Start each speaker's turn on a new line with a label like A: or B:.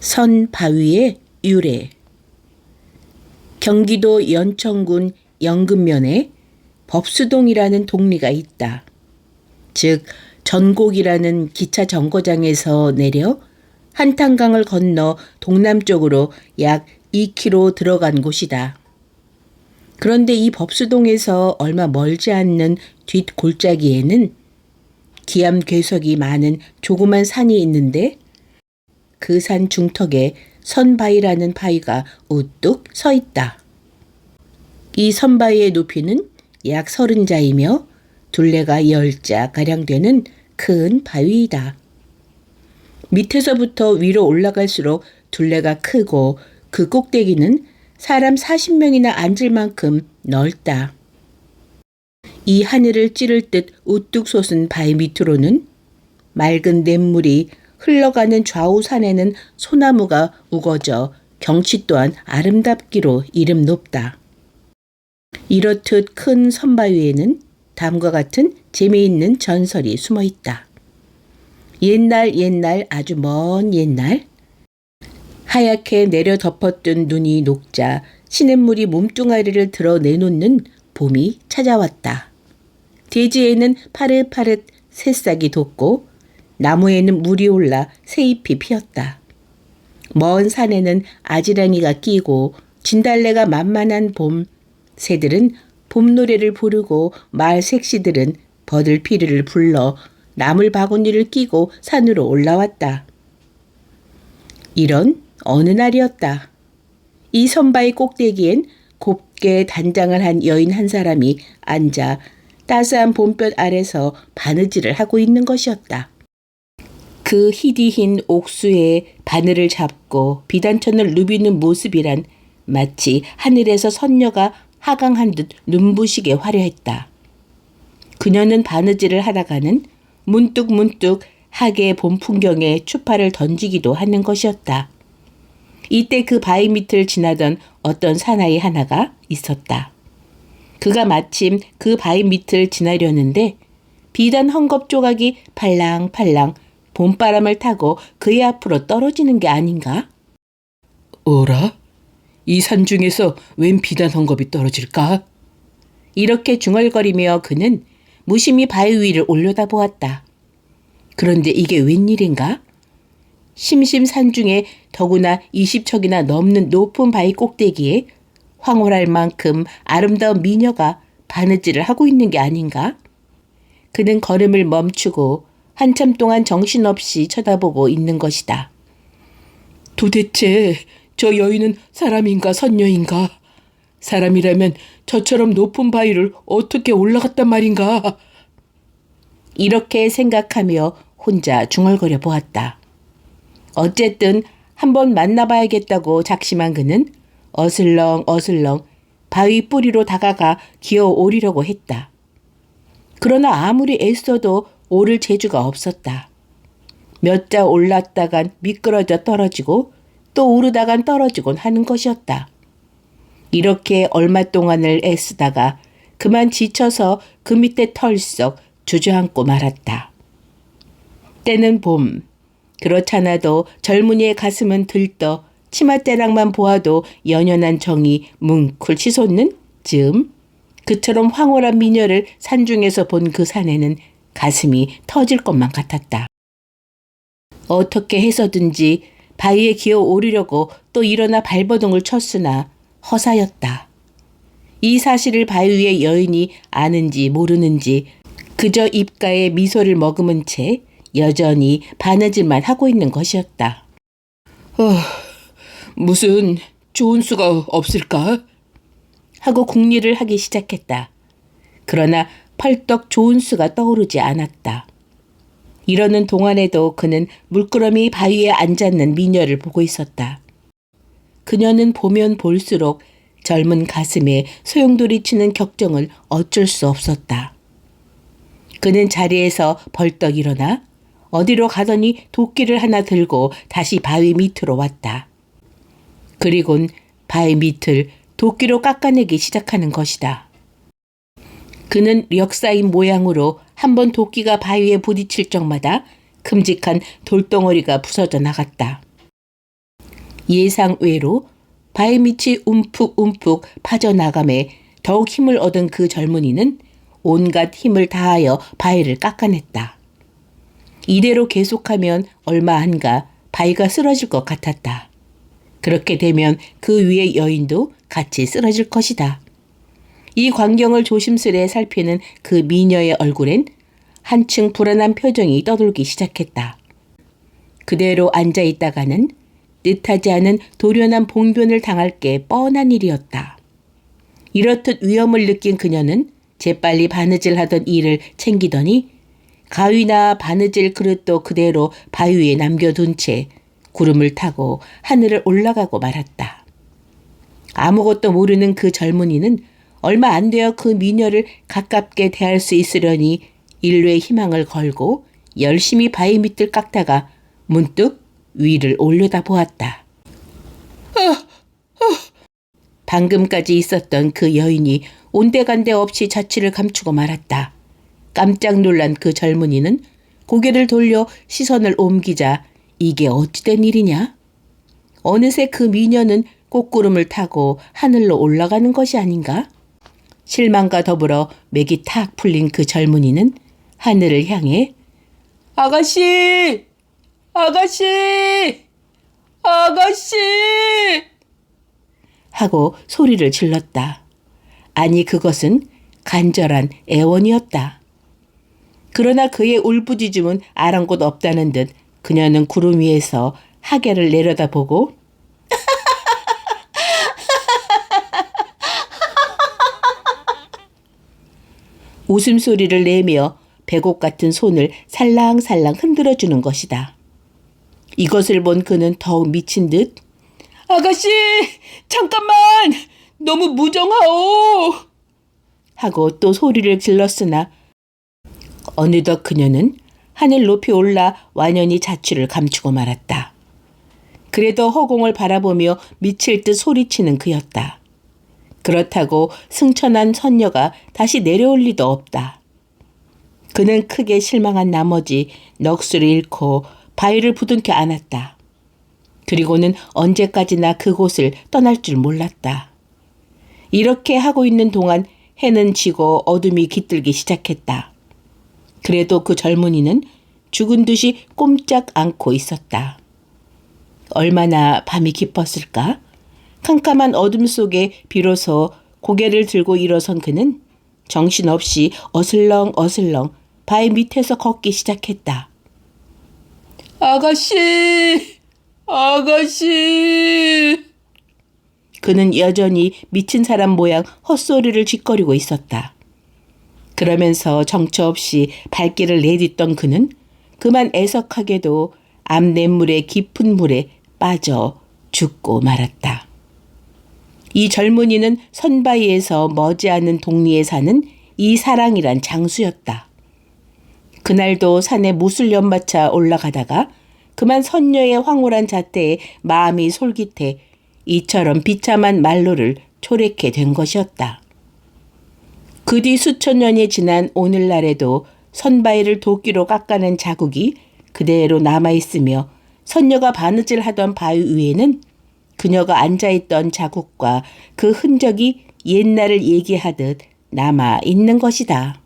A: 선 바위의 유래 경기도 연천군 영근면에 법수동이라는 동리가 있다. 즉 전곡이라는 기차 정거장에서 내려 한탄강을 건너 동남쪽으로 약 2km 들어간 곳이다. 그런데 이 법수동에서 얼마 멀지 않는 뒷골짜기에는 기암 괴석이 많은 조그만 산이 있는데 그 산 중턱에 선바위라는 바위가 우뚝 서 있다. 이 선바위의 높이는 약 서른 자이며 둘레가 열자 가량 되는 큰 바위이다. 밑에서부터 위로 올라갈수록 둘레가 크고 그 꼭대기는 사람 40명이나 앉을 만큼 넓다. 이 하늘을 찌를 듯 우뚝 솟은 바위 밑으로는 맑은 냇물이 흘러가는 좌우 산에는 소나무가 우거져 경치 또한 아름답기로 이름 높다. 이렇듯 큰 선바위에는 다음과 같은 재미있는 전설이 숨어 있다. 옛날 옛날 아주 먼 옛날 하얗게 내려 덮었던 눈이 녹자 시냇물이 몸뚱아리를 드러 내놓는 봄이 찾아왔다. 대지에는 파릇파릇 새싹이 돋고 나무에는 물이 올라 새잎이 피었다. 먼 산에는 아지랑이가 끼고 진달래가 만만한 봄 새들은 봄 노래를 부르고 말 색시들은 버들피리를 불러 나물 바구니를 끼고 산으로 올라왔다. 이런 어느 날이었다. 이 선바위 꼭대기엔 곱게 단장을 한 여인 한 사람이 앉아 따스한 봄볕 아래서 바느질을 하고 있는 것이었다. 그 희디흰 옥수에 바늘을 잡고 비단천을 누비는 모습이란 마치 하늘에서 선녀가 하강한 듯 눈부시게 화려했다. 그녀는 바느질을 하다가는 문득문득 하계 봄 풍경에 추파를 던지기도 하는 것이었다. 이때 그 바위 밑을 지나던 어떤 사나이 하나가 있었다. 그가 마침 그 바위 밑을 지나려는데 비단 헝겊 조각이 팔랑팔랑 봄바람을 타고 그의 앞으로 떨어지는 게 아닌가?
B: 어라? 이 산 중에서 웬 비단 헝겊이 떨어질까?
A: 이렇게 중얼거리며 그는 무심히 바위 위를 올려다보았다. 그런데 이게 웬일인가? 심심산 중에 더구나 20척이나 넘는 높은 바위 꼭대기에 황홀할 만큼 아름다운 미녀가 바느질을 하고 있는 게 아닌가? 그는 걸음을 멈추고 한참 동안 정신없이 쳐다보고 있는 것이다.
B: 도대체 저 여인은 사람인가 선녀인가? 사람이라면 저처럼 높은 바위를 어떻게 올라갔단 말인가?
A: 이렇게 생각하며 혼자 중얼거려 보았다. 어쨌든 한번 만나봐야겠다고 작심한 그는 어슬렁 어슬렁 바위 뿌리로 다가가 기어 오리려고 했다. 그러나 아무리 애써도 오를 재주가 없었다. 몇 자 올랐다간 미끄러져 떨어지고 또 오르다간 떨어지곤 하는 것이었다. 이렇게 얼마 동안을 애쓰다가 그만 지쳐서 그 밑에 털썩 주저앉고 말았다. 때는 봄. 그렇잖아도 젊은이의 가슴은 들떠 치맛대랑만 보아도 연연한 정이 뭉클 치솟는 즈음 그처럼 황홀한 미녀를 산중에서 본 그 산에는 가슴이 터질 것만 같았다. 어떻게 해서든지 바위에 기어 오르려고 또 일어나 발버둥을 쳤으나 허사였다. 이 사실을 바위 위의 여인이 아는지 모르는지 그저 입가에 미소를 머금은 채 여전히 바느질만 하고 있는 것이었다.
B: 어, 무슨 좋은 수가 없을까?
A: 하고 궁리를 하기 시작했다. 그러나 펄떡 좋은 수가 떠오르지 않았다. 이러는 동안에도 그는 물끄러미 바위에 앉았는 미녀를 보고 있었다. 그녀는 보면 볼수록 젊은 가슴에 소용돌이치는 격정을 어쩔 수 없었다. 그는 자리에서 벌떡 일어나 어디로 가더니 도끼를 하나 들고 다시 바위 밑으로 왔다. 그리곤 바위 밑을 도끼로 깎아내기 시작하는 것이다. 그는 력사인 모양으로 한 번 도끼가 바위에 부딪힐 적마다 큼직한 돌덩어리가 부서져 나갔다. 예상 외로 발밑이 움푹움푹 파져나감에 더욱 힘을 얻은 그 젊은이는 온갖 힘을 다하여 바위를 깎아냈다. 이대로 계속하면 얼마 안가 바위가 쓰러질 것 같았다. 그렇게 되면 그 위의 여인도 같이 쓰러질 것이다. 이 광경을 조심스레 살피는 그 미녀의 얼굴엔 한층 불안한 표정이 떠돌기 시작했다. 그대로 앉아 있다가는 뜻하지 않은 도련한 봉변을 당할 게 뻔한 일이었다. 이렇듯 위험을 느낀 그녀는 재빨리 바느질 하던 일을 챙기더니 가위나 바느질 그릇도 그대로 바위 위에 남겨둔 채 구름을 타고 하늘을 올라가고 말았다. 아무것도 모르는 그 젊은이는 얼마 안 되어 그 미녀를 가깝게 대할 수 있으려니 인류의 희망을 걸고 열심히 바위 밑을 깎다가 문득 위를 올려다 보았다. 방금까지 있었던 그 여인이 온데간데 없이 자취를 감추고 말았다. 깜짝 놀란 그 젊은이는 고개를 돌려 시선을 옮기자 이게 어찌된 일이냐? 어느새 그 미녀는 꽃구름을 타고 하늘로 올라가는 것이 아닌가? 실망과 더불어 맥이 탁 풀린 그 젊은이는 하늘을 향해 아가씨! 아가씨! 아가씨! 하고 소리를 질렀다. 아니 그것은 간절한 애원이었다. 그러나 그의 울부짖음은 아랑곳 없다는 듯 그녀는 구름 위에서 하계를 내려다보고 웃음소리를 내며 배곡 같은 손을 살랑살랑 흔들어 주는 것이다. 이것을 본 그는 더욱 미친 듯 아가씨 잠깐만 너무 무정하오 하고 또 소리를 질렀으나 어느덧 그녀는 하늘 높이 올라 완연히 자취를 감추고 말았다. 그래도 허공을 바라보며 미칠 듯 소리치는 그였다. 그렇다고 승천한 선녀가 다시 내려올 리도 없다. 그는 크게 실망한 나머지 넋을 잃고 바위를 부둥켜 안았다. 그리고는 언제까지나 그곳을 떠날 줄 몰랐다. 이렇게 하고 있는 동안 해는 지고 어둠이 깃들기 시작했다. 그래도 그 젊은이는 죽은 듯이 꼼짝 않고 있었다. 얼마나 밤이 깊었을까? 캄캄한 어둠 속에 비로소 고개를 들고 일어선 그는 정신없이 어슬렁 어슬렁 바위 밑에서 걷기 시작했다. 아가씨! 아가씨! 그는 여전히 미친 사람 모양 헛소리를 짓거리고 있었다. 그러면서 정처 없이 발길을 내딛던 그는 그만 애석하게도 암냇물의 깊은 물에 빠져 죽고 말았다. 이 젊은이는 선바위에서 머지않은 동리에 사는 이사랑이란 장수였다. 그날도 산에 무술 연 마차 올라가다가 그만 선녀의 황홀한 자태에 마음이 솔깃해 이처럼 비참한 말로를 초래케 된 것이었다. 그 뒤 수천 년이 지난 오늘날에도 선바위를 도끼로 깎아낸 자국이 그대로 남아있으며 선녀가 바느질 하던 바위 위에는 그녀가 앉아있던 자국과 그 흔적이 옛날을 얘기하듯 남아 있는 것이다.